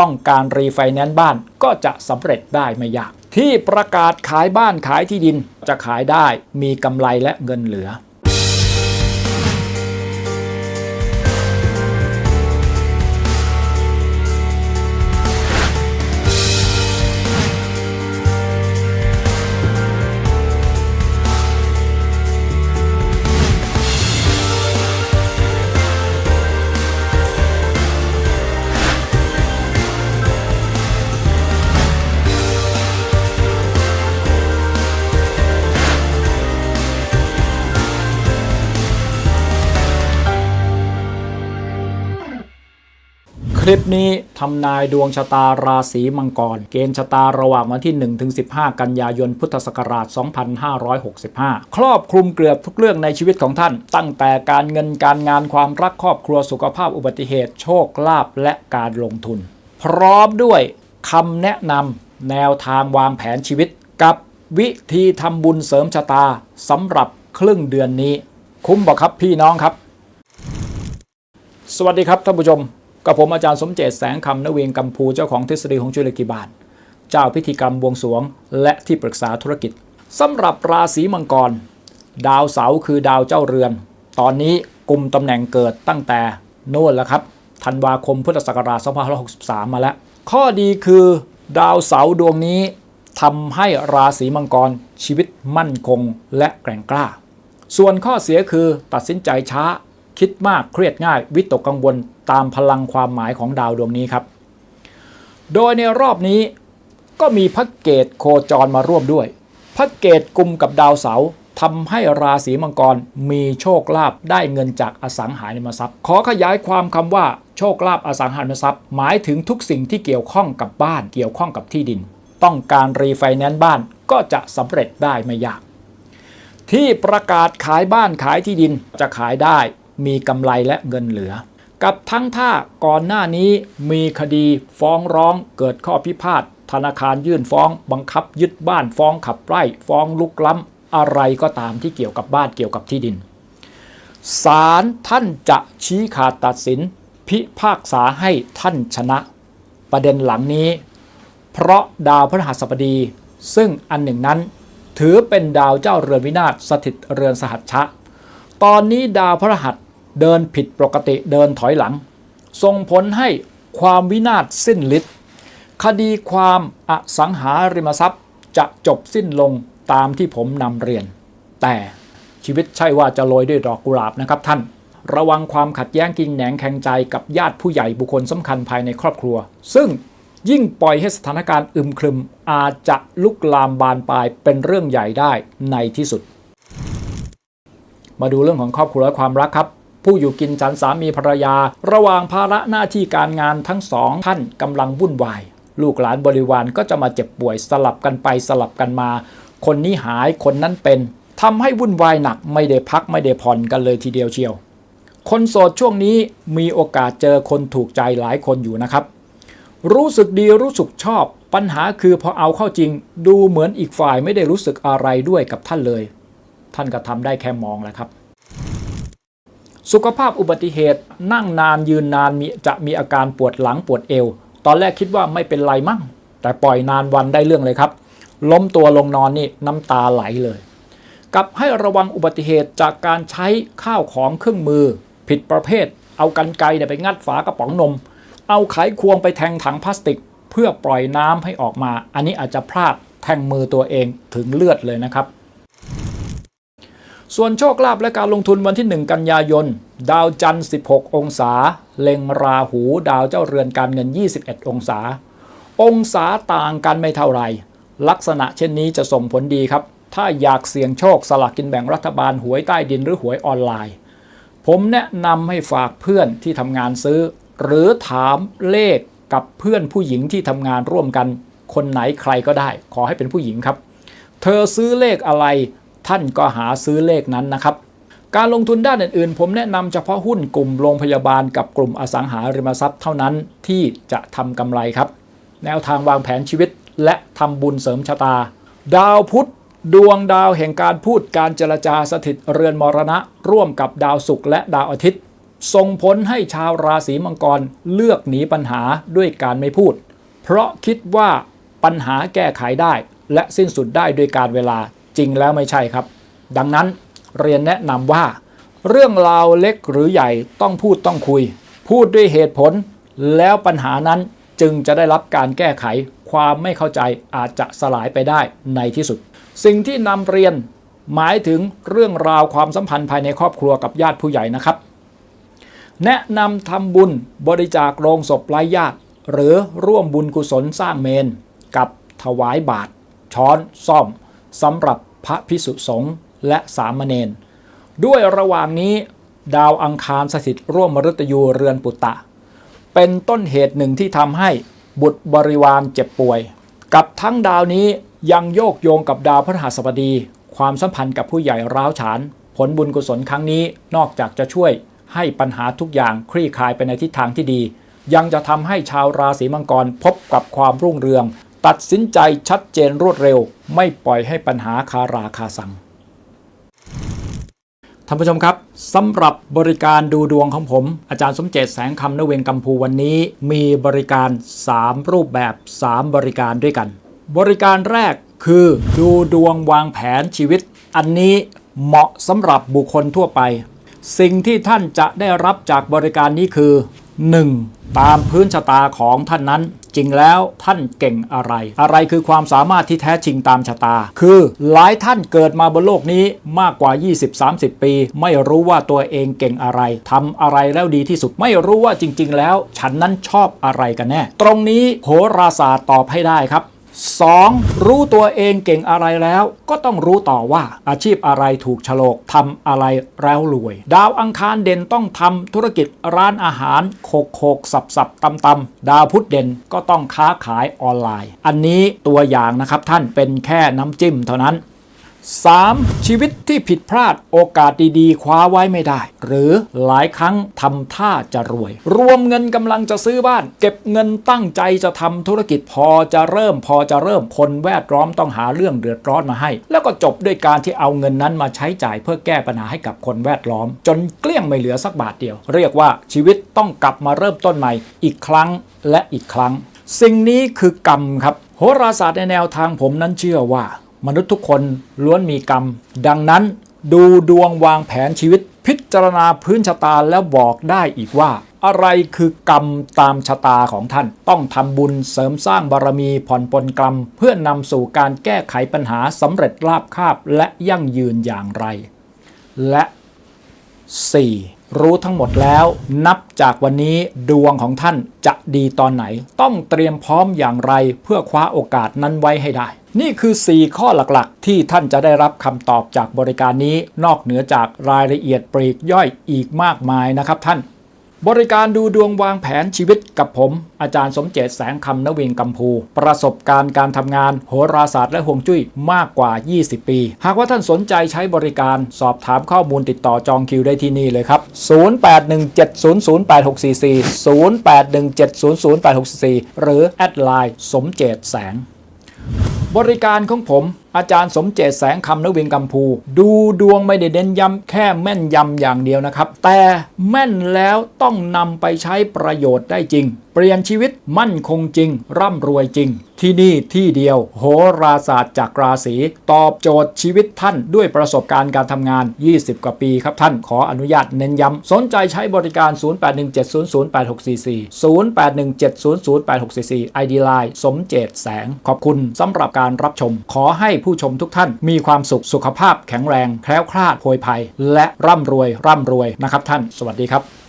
ต้องการรีไฟแนนซ์บ้านก็จะสำเร็จได้ไม่ยาก ที่ประกาศขายบ้านขายที่ดินจะขายได้มีกำไรและเงินเหลือ ลิปนี้ทำนายดวงชะตาราศีมังกร เกณฑ์ชะตาระหว่างวันที่ 1-15 กันยายนพุทธศักราช 2565 ครอบคลุมเกือบทุกเรื่องในชีวิตของท่าน ตั้งแต่การเงินการงานความรักครอบครัวสุขภาพอุบัติเหตุ โชคลาภและการลงทุน พร้อมด้วยคำแนะนำแนวทางวางแผนชีวิต กับวิธีทำบุญเสริมชะตาสำหรับครึ่งเดือนนี้ คุ้มบอกครับพี่น้องครับ สวัสดีครับท่านผู้ชม กับผมอาจารย์สมเจตแสงคำนเวียงกัมพูเจ้าของทฤษฎีของจุลกิบาล เจ้าพิธีกรรมบวงสรวง และที่ปรึกษาธุรกิจสำหรับราศีมังกร ดาวเสาร์คือดาวเจ้าเรือน ตอนนี้กลุ่มตำแหน่งเกิดตั้งแต่โน่นแล้วครับธันวาคมพุทธศักราช2563 มาแล้ว ข้อดีคือดาวเสาร์ดวงนี้ทำให้ราศีมังกรชีวิตมั่นคงและแกร่งกล้า ส่วนข้อเสียคือตัดสินใจช้า คิดมากเครียดง่ายวิตกกังวลตามพลังความหมายของดาวดวงนี้ครับ โดยในรอบนี้ก็มีพระเกตโคจรมาร่วมด้วย พระเกตกลุ่มกับดาวเสาร์ทำให้ราศีมังกรมีโชคลาภได้เงินจากอสังหาริมทรัพย์ ขอขยายความคำว่าโชคลาภอสังหาริมทรัพย์ หมายถึงทุกสิ่งที่เกี่ยวข้องกับบ้านเกี่ยวข้องกับที่ดิน ต้องการรีไฟแนนซ์บ้านก็จะสำเร็จได้ไม่ยาก ที่ประกาศขายบ้านขายที่ดินจะขายได้ มีกำไรและเงินเหลือ กับทั้งท่าก่อนหน้านี้มีคดีฟ้องร้องเกิดข้อพิพาทธนาคารยื่นฟ้อง บังคับยึดบ้านฟ้องขับไล่ฟ้องลุกล้ำอะไรก็ตามที่เกี่ยวกับบ้านเกี่ยวกับที่ดินศาลท่านจะชี้ขาดตัดสิน พิพากษาให้ท่านชนะ ประเด็นหลังนี้ เพราะดาวพฤหัสบดี ซึ่งอันหนึ่งนั้น ถือเป็นดาวเจ้าเรือนวินาศสถิตเรือนสหัชชะ ตอนนี้ดาวพฤหัส เดินผิดปกติเดินถอยหลัง ส่งผลให้ความวินาศสิ้นฤทธิ์คดีความอสังหาริมทรัพย์จะจบสิ้นลงตามที่ผมนำเรียน แต่ชีวิตใช่ว่าจะโรยด้วยดอกกุหลาบนะครับท่าน ระวังความขัดแย้งกิงแหนงแข่งใจกับญาติผู้ใหญ่บุคคลสำคัญภายในครอบครัว ซึ่งยิ่งปล่อยให้สถานการณ์อึมครึมอาจจะลุกลามบานปลายเป็นเรื่องใหญ่ได้ในที่สุด มาดูเรื่องของครอบครัวและความรักครับ ผู้อยู่กินฉันสามีภรรยา ระหว่างภาระหน้าที่การงานทั้งสองท่านกำลังวุ่นวาย ลูกหลานบริวารก็จะมาเจ็บป่วยสลับกันไปสลับกันมา คนนี้หายคนนั้นเป็นทำให้วุ่นวายหนักไม่ได้พักไม่ได้ผ่อนกันเลยทีเดียวเชียว คนโสดช่วงนี้มีโอกาสเจอคนถูกใจหลายคนอยู่นะครับ รู้สึกดีรู้สึกชอบ ปัญหาคือพอเอาเข้าจริง ดูเหมือนอีกฝ่ายไม่ได้รู้สึกอะไรด้วยกับท่านเลย ท่านก็ทำได้แค่มองแหละครับ สุขภาพอุบัติเหตุนั่งนานยืนนานมีจะมีอาการปวดหลังปวดเอว ตอนแรกคิดว่าไม่เป็นไรมั่ง แต่ปล่อยนานวันได้เรื่องเลยครับ ล้มตัวลงนอนนี่น้ำตาไหลเลย กับให้ระวังอุบัติเหตุจากการใช้ข้าวของเครื่องมือ ผิดประเภท เอากันไกรเนี่ยไปงัดฝากระป๋องนม เอาไขควงไปแทงถังพลาสติก เพื่อปล่อยน้ำให้ออกมา อันนี้อาจจะพลาดแทงมือตัวเองถึงเลือดเลยนะครับ ส่วนโชคลาภและการลงทุนวันที่ 1 กันยายน ดาวจันทร์ 16 องศา เล็งราหูดาวเจ้าเรือนการเงิน 21 องศา องศาต่างกันไม่เท่าไหร่ลักษณะเช่นนี้จะส่งผลดีครับ ถ้าอยากเสี่ยงโชคสลากกินแบ่งรัฐบาลหวยใต้ดินหรือหวยออนไลน์ ผมแนะนำให้ฝากเพื่อนที่ทำงานซื้อ หรือถามเลขกับเพื่อนผู้หญิงที่ทำงานร่วมกัน คนไหนใครก็ได้ ขอให้เป็นผู้หญิงครับ เธอซื้อเลขอะไร ท่านก็หาซื้อเลขนั้นนะครับ การลงทุนด้านอื่นๆ ผมแนะนำเฉพาะหุ้นกลุ่มโรงพยาบาลกับกลุ่มอสังหาริมทรัพย์เท่านั้นที่จะทำกำไรครับ แนวทางวางแผนชีวิต และทำบุญเสริมชะตา ดาวพุธดวงดาวแห่งการพูดการเจรจาสถิตเรือนมรณะ ร่วมกับดาวศุกร์และดาวอาทิตย์ ส่งผลให้ชาวราศีมังกรเลือกหนีปัญหาด้วยการไม่พูด เพราะคิดว่าปัญหาแก้ไขได้ และสิ้นสุดได้ด้วยการเวลา จริงแล้วไม่ใช่ครับ ดังนั้นเรียนแนะนำว่า เรื่องราวเล็กหรือใหญ่ต้องพูดต้องคุย พูดด้วยเหตุผล แล้วปัญหานั้นจึงจะได้รับการแก้ไข ความไม่เข้าใจอาจจะสลายไปได้ในที่สุด สิ่งที่นำเรียนหมายถึงเรื่องราวความสัมพันธ์ภายในครอบครัวกับญาติผู้ใหญ่นะครับ แนะนำทำบุญบริจาคโรงศพไร้ญาติ หรือร่วมบุญกุศลสร้างเมน กับถวายบาตรช้อน ซ่อม สำหรับพระพิสุสงฆ์และสามเณรด้วยระหว่างนี้ดาวอังคารสถิตร่วมมฤตยูเรือนปุตตะ เป็นต้นเหตุหนึ่งที่ทำให้บุตรบริวารเจ็บป่วย กับทั้งดาวนี้ยังโยกโยงกับดาวพฤหัสบดี ความสัมพันธ์กับผู้ใหญ่ร้าวฉาน ผลบุญกุศลครั้งนี้นอกจากจะช่วยให้ปัญหาทุกอย่างคลี่คลายไปในทิศทางที่ดี ยังจะทำให้ชาวราศีมังกรพบกับความรุ่งเรือง ตัดสินใจชัดเจนรวดเร็ว ไม่ปล่อยให้ปัญหาคาราคาสังท่านผู้ชมครับสำหรับบริการดูดวงของผม อาจารย์สมเจตแสงคำนเวงกัมพูวันนี้ มีบริการ 3 รูปแบบ 3 บริการด้วยกัน บริการแรกคือดูดวงวางแผนชีวิต อันนี้เหมาะสำหรับบุคคลทั่วไป สิ่งที่ท่านจะได้รับจากบริการนี้คือ 1. ตามพื้นชะตาของท่านนั้น จริงแล้วท่านเก่งอะไร อะไรคือความสามารถที่แท้จริงตามชะตา คือหลายท่านเกิดมาบนโลกนี้มากกว่า 20-30 ปี ไม่รู้ว่าตัวเองเก่งอะไรทำอะไรแล้วดีที่สุดไม่รู้ว่าจริง ๆ แล้ว ฉันนั้นชอบอะไรกันแน่ ตรงนี้โหราศาสตร์ตอบให้ได้ครับ 2. รู้ตัวเองเก่งอะไรแล้ว ก็ต้องรู้ต่อว่าอาชีพอะไรถูกฉลกทำอะไรแล้วรวย ดาวอังคารเด่นต้องทำธุรกิจร้านอาหารโคกโคกสับสับตำตำดาวพุธเด่นก็ต้องค้าขายออนไลน์ อันนี้ตัวอย่างนะครับท่านเป็นแค่น้ำจิ้มเท่านั้น 3. ชีวิตที่ผิดพลาดโอกาสดีๆ คว้าไว้ไม่ได้ หรือหลายครั้งทำท่าจะรวย รวมเงินกำลังจะซื้อบ้าน เก็บเงินตั้งใจจะทำธุรกิจพอจะเริ่ม พอจะเริ่มคนแวดล้อมต้องหาเรื่องเดือดร้อนมาให้ แล้วก็จบด้วยการที่เอาเงินนั้นมาใช้จ่ายเพื่อแก้ปัญหาให้กับคนแวดล้อม จนเกลี้ยงไม่เหลือสักบาทเดียว เรียกว่าชีวิตต้องกลับมาเริ่มต้นใหม่ อีกครั้งและอีกครั้ง สิ่งนี้คือกรรมครับโหราศาสตร์ในแนวทางผมนั้นเชื่อว่า มนุษย์ทุกคนล้วนมีกรรม ดังนั้นดูดวงวางแผนชีวิต พิจารณาพื้นชะตาแล้วบอกได้อีกว่า อะไรคือกรรมตามชะตาของท่าน ต้องทำบุญเสริมสร้างบารมีผ่อนปลนกรรม เพื่อนำสู่การแก้ไขปัญหาสำเร็จราบคาบและยั่งยืนอย่างไร และ 4. รู้ทั้งหมดแล้ว นับจากวันนี้ดวงของท่านจะดีตอนไหน ต้องเตรียมพร้อมอย่างไรเพื่อคว้าโอกาสนั้นไว้ให้ได้ นี่คือ 4 ข้อหลักๆ ที่ท่านจะได้รับคำตอบจากบริการนี้ นอกเหนือจากรายละเอียดปลีกย่อยอีกมากมายนะครับท่าน บริการดูดวงวางแผนชีวิตกับผม อาจารย์สมเจตแสงคำนวิงกัมพู ประสบการณ์การทำงาน โหราศาสตร์และห่วงจุ้ยมากกว่า 20 ปี หากว่าท่านสนใจใช้บริการสอบถามข้อมูลติดต่อจองคิวได้ที่นี่เลยครับ 0817008644 0817008644 หรือแอดไลน์สมเจตแสง บริการของผม อาจารย์สมเจตแสงคำนวินกัมพู ดูดวงไม่ได้เน้นย้ำแค่แม่นยำอย่างเดียวนะครับ แต่แม่นแล้วต้องนำไปใช้ประโยชน์ได้จริง เปลี่ยนชีวิตมั่นคงจริง ร่ำรวยจริง ที่นี่ที่เดียว โหราศาสตร์จากราศีตอบโจทย์ชีวิตท่านด้วยประสบการณ์การทำงาน 20 กว่าปีครับท่านขออนุญาตเน้นย้ำสนใจใช้บริการ 0817008644 0817008644 ID Line สมเจตแสงขอบคุณสำหรับการรับชม ขอให้ผู้ชมทุกท่านมีความสุขสุขภาพแข็งแรง แคล้วคลาดโพยภัย และร่ำรวยร่ำรวยนะครับท่าน สวัสดีครับ